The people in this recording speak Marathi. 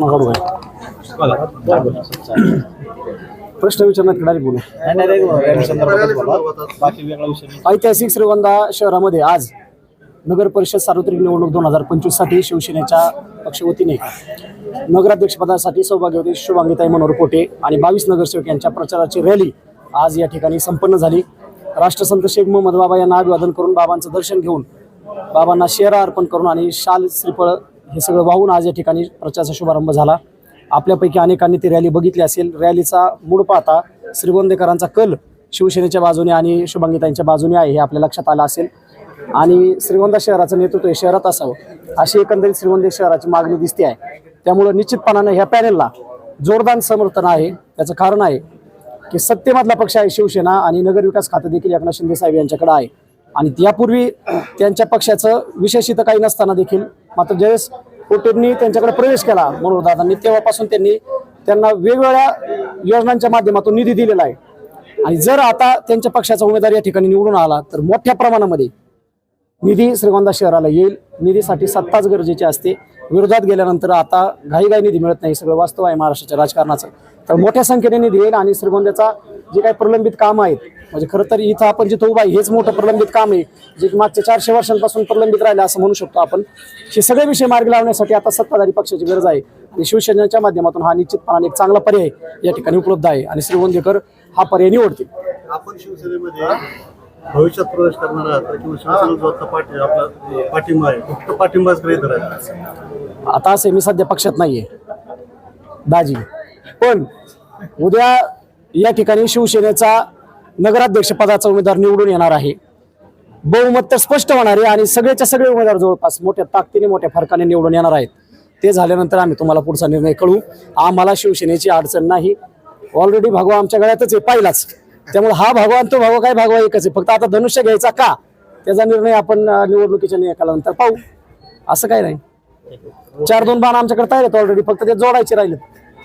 काय प्रश्न विचारण्यात डायरेक्ट बोला. ऐतिहासिक श्रीगोंदा शहरामध्ये आज नगर परिषद सार्वत्रिक निवडणूक दोन हजार पंचवीससाठी शिवसेनेच्या पक्षवतीने नगराध्यक्षपदासाठी सौभाग्यवती शुभांगीताई मनोहर कोटे आणि बावीस नगरसेवक यांच्या प्रचाराची रॅली आज या ठिकाणी संपन्न झाली. राष्ट्रसंत शेख मोहम्मद बाबा यांना अभिवादन करून बाबांचं दर्शन घेऊन बाबांना शेरा अर्पण करून आणि शाल श्रीफळ हे सगळं वाहून आज या ठिकाणी प्रचाराचा शुभारंभ झाला. आपल्यापैकी अनेकांनी ती रॅली बघितली असेल. रॅलीचा मूड पाहता श्रीगोंदेकरांचा कल शिवसेनेच्या बाजूने आणि शुभांगीतांच्या बाजूने आहे हे आपल्या लक्षात आलं असेल. आणि श्रीगोंदा शहराचं नेतृत्व हे शहरात असावं अशी एकंदरीत श्रीगोंदे शहराची मागणी दिसते आहे. त्यामुळं निश्चितपणानं ह्या पॅनेलला जोरदार समर्थन आहे. त्याचं कारण आहे की सत्तेमधला पक्ष आहे शिवसेना आणि नगरविकास खातं देखील एकनाथ शिंदे साहेब यांच्याकडे आहे. आणि यापूर्वी त्यांच्या पक्षाचं विशेष इथं काही नसताना देखील मात्र ज्यावेळेस कुटुंबनी त्यांच्याकडे प्रवेश केला म्हणून दादांनी तेव्हापासून त्यांनी त्यांना वेगवेगळ्या योजनांच्या माध्यमातून निधी दिलेला आहे. आणि जर आता त्यांच्या पक्षाचा उमेदवार या ठिकाणी निवडून आला तर मोठ्या प्रमाणामध्ये निधी श्रीगोंदा शहराला येईल. निधीसाठी सत्ताच गरजेची असते. विरोधात गेल्यानंतर आता घाईघाई निधी मिळत नाही. सगळं वास्तव आहे महाराष्ट्राच्या राजकारणाचं. तर मोठ्या संख्येने निधी येईल आणि श्रीगोंद्याचा जे काही प्रलंबित काम आहेत म्हणजे खरं तर इथं आपण जिथं उभा आहे हेच मोठं प्रलंबित काम आहे जे की मागच्या चारशे वर्षांपासून प्रलंबित राहिलं असं म्हणू शकतो आपण. हे सगळे विषय मार्गी लावण्यासाठी आता सत्ताधारी पक्षाची गरज आहे आणि शिवसेनेच्या माध्यमातून हा निश्चितपणाने एक चांगला पर्याय या ठिकाणी उपलब्ध आहे आणि श्रीगोंदेकर हा पर्याय निवडतील. आपण शिवसेनेमध्ये भविष्यात प्रवेश करणार आहात? किंवा पाठी आपला पाठिंबा आहे फक्त पाठिंबाच आता असे मी सध्या पक्षात नाहीये. दाजी. पण उद्या या ठिकाणी शिवसेनेचा नगराध्यक्षपदाचा उमेदवार निवडून येणार आहे. बहुमत तर स्पष्ट होणार आहे आणि सगळेच्या सगळे उमेदवार जवळपास मोठ्या ताकदीने मोठ्या फरकाने निवडून येणार आहेत. ते झाल्यानंतर आम्ही तुम्हाला पुढचा निर्णय कळू आम्हाला शिवसेनेची अडचण नाही. ऑलरेडी भागवा आमच्या गळ्यातच आहे पाहिलाच. त्यामुळे हा भागवा आणि तो भगवा काय भगवा एकच आहे. फक्त आता धनुष्य घ्यायचा का? त्याचा निर्णय आपण निवडणुकीच्या निकालानंतर पाहू. असं काय नाही. चार दोन बाण आमच्याकडे तयार आहेत ऑलरेडी फक्त ते जोडायचे राहिले